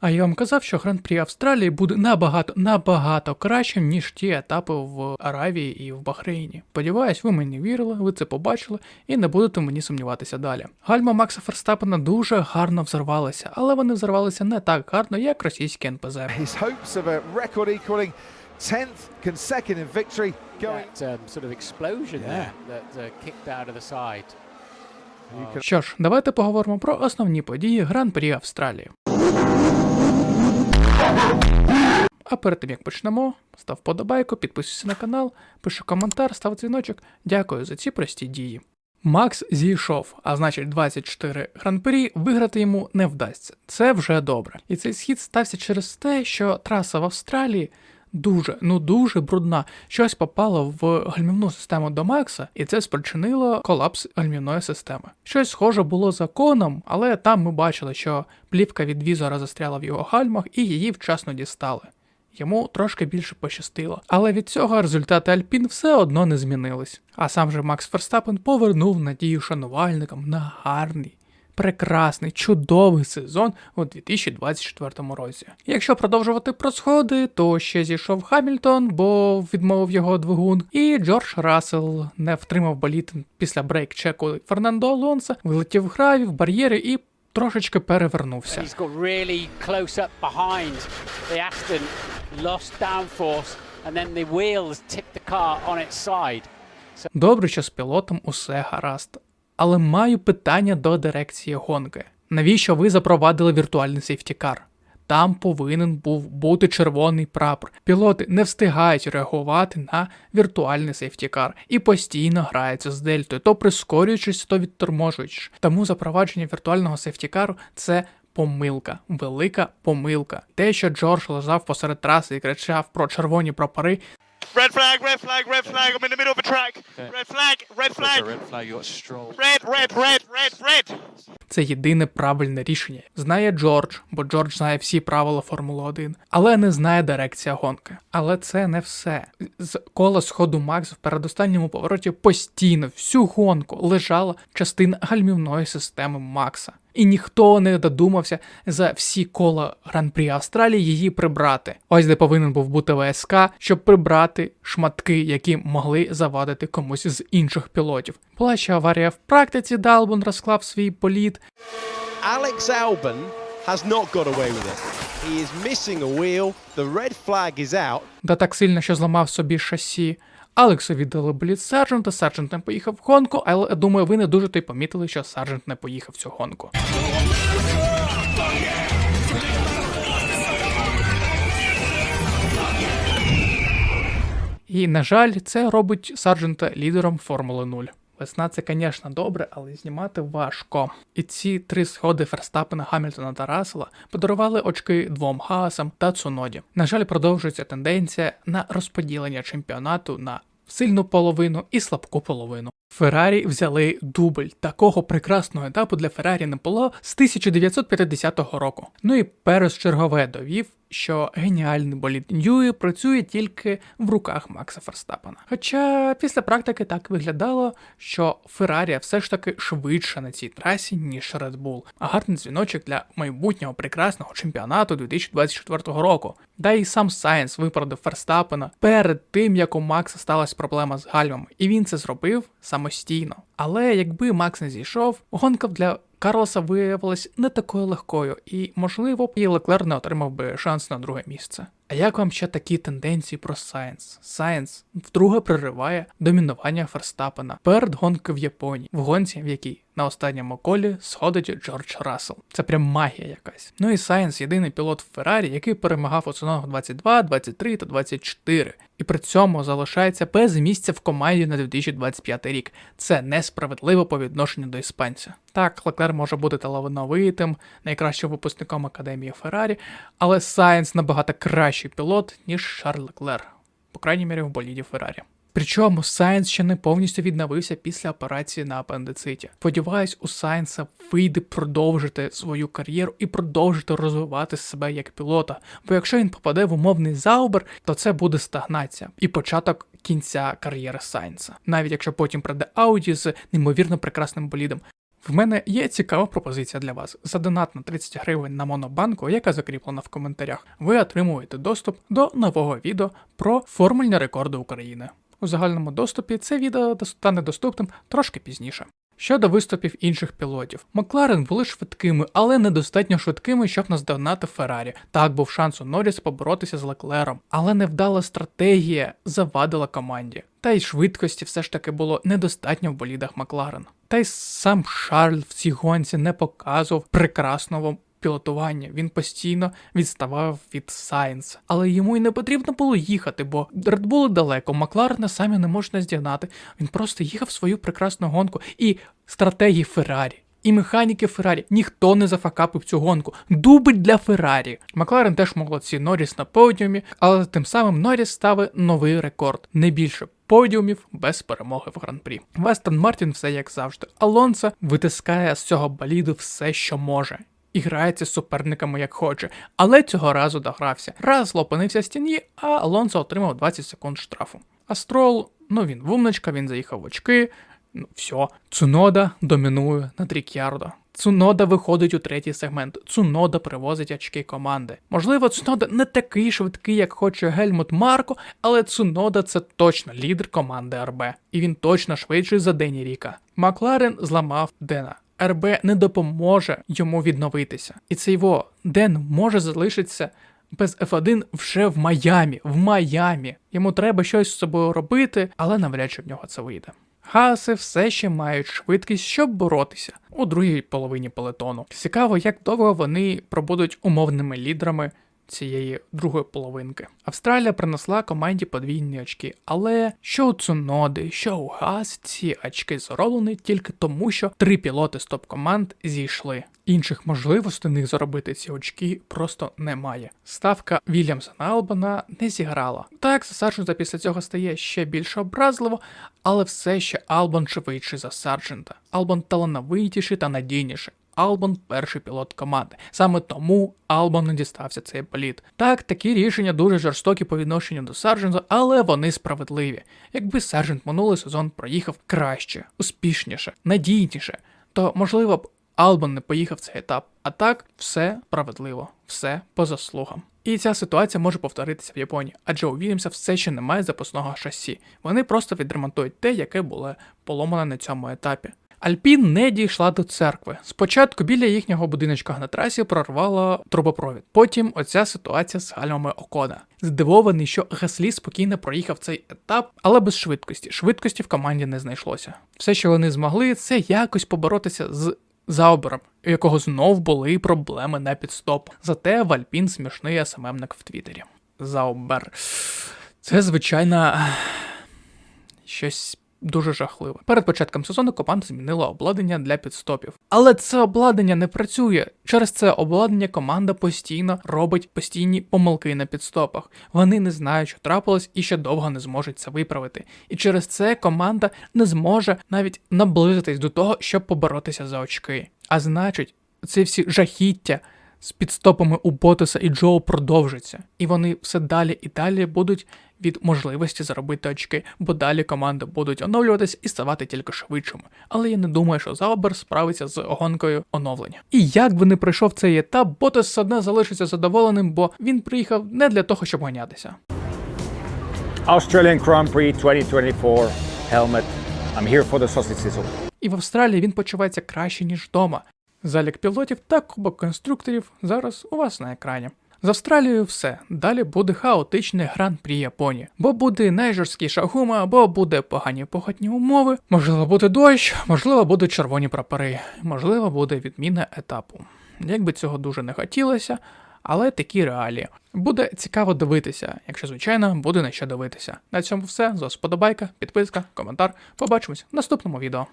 А я вам казав, що гран-прі Австралії буде набагато набагато кращим, ніж ті етапи в Аравії і в Бахрейні. Сподіваюсь, ви мені вірили, ви це побачили і не будете мені сумніватися далі. Гальма Макса Ферстапена дуже гарно взорвалися, але вони взорвалися не так гарно, як російські НПЗ. His hopes of a record equaling 10th consecutive victory going. that um, sort of explosion there that uh, kicked out of the side. Що ж, давайте поговоримо про основні події Гран-прі Австралії. А перед тим як почнемо, став подобайку, підписуйся на канал, пиши коментар, став дзвіночок. Дякую за ці прості дії. Макс зійшов, а значить 24 гран-прі виграти йому не вдасться. Це вже добре. І цей схід стався через те, що траса в Австралії дуже, ну дуже брудна. Щось попало в гальмівну систему до Макса, і це спричинило колапс гальмівної системи. Щось схоже було законом, але там ми бачили, що плівка від візора застряла в його гальмах і її вчасно дістали. Йому трошки більше пощастило, але від цього результати Альпін все одно не змінились. А сам же Макс Ферстапен повернув надію шанувальникам на гарний, прекрасний, чудовий сезон у 2024 році. Якщо продовжувати про сходи, то ще зійшов Хамільтон, бо відмовив його двигун, і Джордж Рассел не втримав боліт після брейк-чеку Фернандо Алонса, вилетів в граві, в бар'єри і трошечки перевернувся. Really close up behind the Aston, lost downforce, and then the wheels tipped the car on its side. Добре, що з пілотом усе гаразд. Але маю питання до дирекції гонки. Навіщо ви запровадили віртуальний сейфтікар? Там повинен був бути червоний прапор. Пілоти не встигають реагувати на віртуальний сейфтікар і постійно граються з дельтою, то прискорюючись, то відторможуючись. Тому запровадження віртуального сейфтікару це помилка, велика помилка. Те, що Джордж лежав посеред траси і кричав про червоні прапори, Red flag, red flag, red flag. I'm in the middle of a track. Red flag, red flag. red flag, you got stroll. Red, red, red, red, red. Це єдине правильне рішення. Знає Джордж, бо Джордж знає всі правила Формули 1, але не знає дирекція гонки. Але це не все. З кола сходу Макс в передостанньому повороті постійно всю гонку лежала частина гальмівної системи Макса. І ніхто не додумався за всі кола Гран-прі Австралії її прибрати. Ось де повинен був бути ВСК, щоб прибрати шматки, які могли завадити комусь з інших пілотів. Була ще аварія в практиці, Далбун розклав свій політ, Alex Albon has not got away with it. He is missing a wheel. The red flag is out. да так сильно, що зламав собі шасі. Алексу віддали боліт сержанта, сержант не поїхав в гонку, але думаю, ви не дуже то й помітили, що сержант не поїхав в цю гонку. І, на жаль, це робить сержанта лідером Формули 0. Весна це, звісно, добре, але знімати важко. І ці три сходи Ферстапена, Гамільтона та Рассела подарували очки двом Хаасам та Цуноді. На жаль, продовжується тенденція на розподілення чемпіонату на сильну половину і слабку половину. Феррарі взяли дубль. Такого прекрасного етапу для Феррарі не було з 1950 року. Ну і Перес чергове довів, що геніальний болід Ньюї працює тільки в руках Макса Ферстапена. Хоча після практики так виглядало, що Феррарі все ж таки швидше на цій трасі, ніж Red Bull. А гарний дзвіночок для майбутнього прекрасного чемпіонату 2024 року. Да і сам Сайенс виправдав Ферстапена перед тим, як у Макса сталася проблема з гальмами, і він це зробив самостійно. Але якби Макс не зійшов, гонка для Карлоса виявилась не такою легкою, і, можливо, і Леклер не отримав би шанс на друге місце. А як вам ще такі тенденції про Сайенс? Сайенс вдруге прориває домінування Ферстапена перед гонкою в Японії, в гонці, в якій на останньому колі сходить Джордж Рассел. Це прям магія якась. Ну і Сайенс єдиний пілот в Феррарі, який перемагав у цінах 22, 23 та 24. І при цьому залишається без місця в команді на 2025 рік. Це несправедливо по відношенню до іспанця. Так, Леклер може бути талановитим, найкращим випускником академії Феррарі, але Сайенс набагато кращий пілот, ніж Шарль Леклер, по крайній мірі в боліді Феррарі. Причому Сайенс ще не повністю відновився після операції на апендициті. Сподіваюсь, у Сайенса вийде продовжити свою кар'єру і продовжити розвивати себе як пілота. Бо якщо він попаде в умовний заубер, то це буде стагнація і початок кінця кар'єри Сайенса. Навіть якщо потім прийде Ауді з неймовірно прекрасним болідом. В мене є цікава пропозиція для вас. За донат на 30 гривень на монобанку, яка закріплена в коментарях, ви отримуєте доступ до нового відео про формульні рекорди України. У загальному доступі це відео стане доступним трошки пізніше. Щодо виступів інших пілотів, Макларен були швидкими, але недостатньо швидкими, щоб наздогнати Феррарі. Так був шанс у Норріс поборотися з Леклером, але невдала стратегія завадила команді. Та й швидкості все ж таки було недостатньо в болідах Макларен. Та й сам Шарль в цій гонці не показував прекрасного пілотування. Він постійно відставав від Сайнса. Але йому й не потрібно було їхати, бо Редбули далеко, Макларена самі не можна здігнати. Він просто їхав свою прекрасну гонку і стратегії Феррарі. І механіки Феррарі ніхто не зафакапив цю гонку. Дубль для Феррарі. Макларен теж молодці Норріс на подіумі, але тим самим Норріс ставить новий рекорд. Не більше подіумів без перемоги в гран-прі. Вестон Мартін все як завжди. Алонсо витискає з цього боліду все, що може. І грається з суперниками як хоче, але цього разу догрався. Раз опинився в стіні, а Алонсо отримав 20 секунд штрафу. А Строл, ну він вумничка, він заїхав в очки. Ну, все. Цунода домінує над Рік'ярдо. Цунода виходить у третій сегмент. Цунода привозить очки команди. Можливо, Цунода не такий швидкий, як хоче Гельмут Марко, але Цунода це точно лідер команди РБ. І він точно швидший за Дені Ріка. Макларен зламав Дена. РБ не допоможе йому відновитися. І це його Ден може залишитися без F1 вже в Майамі. В Майамі. Йому треба щось з собою робити, але навряд чи в нього це вийде. Хаси все ще мають швидкість, щоб боротися у другій половині пелетону. Цікаво, як довго вони пробудуть умовними лідерами цієї другої половинки. Австралія принесла команді подвійні очки, але що у Цуноди, що у Гас, ці очки зароблені тільки тому, що три пілоти з топ-команд зійшли. Інших можливостей них заробити ці очки просто немає. Ставка Вільямса на Албана не зіграла. Так, Сарджента після цього стає ще більш образливо, але все ще Албан швидший за Сарджента. Албан талановитіший та надійніший. Албон перший пілот команди. Саме тому Албон не дістався цей боліт. Так, такі рішення дуже жорстокі по відношенню до Сарджента, але вони справедливі. Якби Сарджент минулий сезон проїхав краще, успішніше, надійніше, то можливо б Албон не поїхав цей етап. А так, все справедливо, все по заслугам. І ця ситуація може повторитися в Японії, адже у Вільямса все ще немає запасного шасі. Вони просто відремонтують те, яке було поломане на цьому етапі. Альпін не дійшла до церкви. Спочатку біля їхнього будиночка на трасі прорвала трубопровід. Потім оця ситуація з гальмами Окода. Здивований, що Гаслі спокійно проїхав цей етап, але без швидкості. Швидкості в команді не знайшлося. Все, що вони змогли, це якось поборотися з Заубером, у якого знов були проблеми на підстоп. Зате в Альпін смішний СММник в Твіттері. Заубер. Це звичайно щось дуже жахливе. Перед початком сезону команда змінила обладнання для підстопів. Але це обладнання не працює. Через це обладнання команда постійно робить постійні помилки на підстопах. Вони не знають, що трапилось, і ще довго не зможуть це виправити. І через це команда не зможе навіть наблизитись до того, щоб поборотися за очки. А значить, ці всі жахіття з підстопами у Ботаса і Джоу продовжаться, і вони все далі і далі будуть від можливості заробити очки, бо далі команди будуть оновлюватись і ставати тільки швидшими. Але я не думаю, що Заубер справиться з гонкою оновлення. І як би не пройшов цей етап, Ботас все одно залишиться задоволеним, бо він приїхав не для того, щоб ганятися. Australian Grand Prix 2024 helmet. I'm here for the sausage sizzle. І в Австралії він почувається краще, ніж вдома. Залік пілотів та кубок конструкторів зараз у вас на екрані. З Австралією все. Далі буде хаотичний гран-прі Японії. Бо буде найжорсткіша гума, або буде погані погодні умови, можливо, буде дощ, можливо, будуть червоні прапори, можливо, буде відміна етапу. Якби цього дуже не хотілося, але такі реалії. Буде цікаво дивитися, якщо звичайно буде на що дивитися. На цьому все. З вас вподобайка, підписка, коментар. Побачимось в наступному відео.